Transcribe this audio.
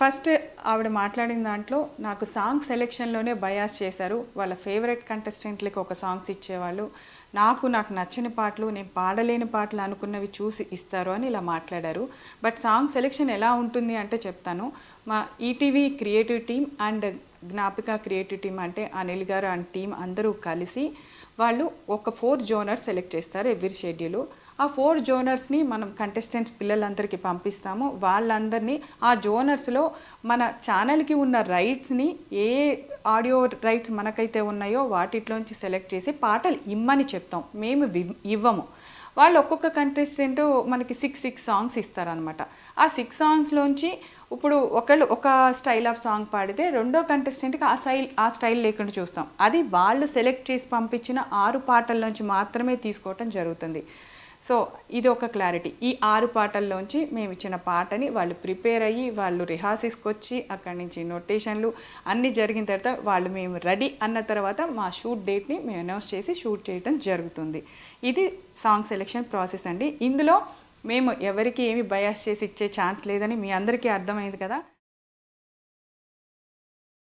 First ఆవిడ మాట్లాడిన దాంట్లో నాకు సాంగ్ సెలెక్షన్లోనే బయాస్ చేశారు. వాళ్ళ ఫేవరెట్ కంటెస్టెంట్లకి ఒక సాంగ్స్ ఇచ్చేవాళ్ళు. నాకు నాకు నచ్చిన పాటలు నేను పాడలేని పాటలు అనుకున్నవి చూసి ఇస్తారు అని ఇలా మాట్లాడారు. బట్ సాంగ్ సెలెక్షన్ ఎలా ఉంటుంది అంటే చెప్తాను. మా ETV creative team and Gnapika creative team అంటే అనిల్ గారు అండ్ టీం అందరూ కలిసి వాళ్ళు ఒక ఫోర్ జోనర్ సెలెక్ట్ చేస్తారు ఎవ్రీ షెడ్యూల్. ఆ ఫోర్ జోనర్స్ని మనం కంటెస్టెంట్స్ పిల్లలందరికీ పంపిస్తాము. వాళ్ళందరినీ ఆ జోనర్స్లో మన ఛానల్కి ఉన్న రైట్స్ని ఏ ఆడియో రైట్స్ మనకైతే ఉన్నాయో వాటిలోంచి సెలెక్ట్ చేసి పాటలు ఇమ్మని చెప్తాం. మేము ఇవ్వము. వాళ్ళు ఒక్కొక్క కంటెస్టెంట్ మనకి సిక్స్ సిక్స్ సాంగ్స్ ఇస్తారనమాట ఆ సిక్స్ సాంగ్స్లోంచి ఇప్పుడు ఒకళ్ళు ఒక స్టైల్ ఆఫ్ సాంగ్ పాడితే రెండో కంటెస్టెంట్కి ఆ స్టైల్ ఆ స్టైల్ లేకుండా చూస్తాం. అది వాళ్ళు సెలెక్ట్ చేసి పంపించిన ఆరు పాటల్లోంచి మాత్రమే తీసుకోవటం జరుగుతుంది. సో ఇది ఒక క్లారిటీ. ఈ ఆరు పాటల్లోంచి మేము ఇచ్చిన పాటని వాళ్ళు ప్రిపేర్ అయ్యి వాళ్ళు రిహార్సల్స్కి వచ్చి అక్కడి నుంచి నొటేషన్లు అన్నీ జరిగిన తర్వాత వాళ్ళు మేము రెడీ అన్న తర్వాత మా షూట్ డేట్ని మేము అనౌన్స్ చేసి షూట్ చేయడం జరుగుతుంది. ఇది సాంగ్ సెలెక్షన్ ప్రాసెస్ అండి. ఇందులో మేము ఎవరికి ఏమి బయాస్ చేసి ఇచ్చే ఛాన్స్ లేదని మీ అందరికీ అర్థమైంది కదా?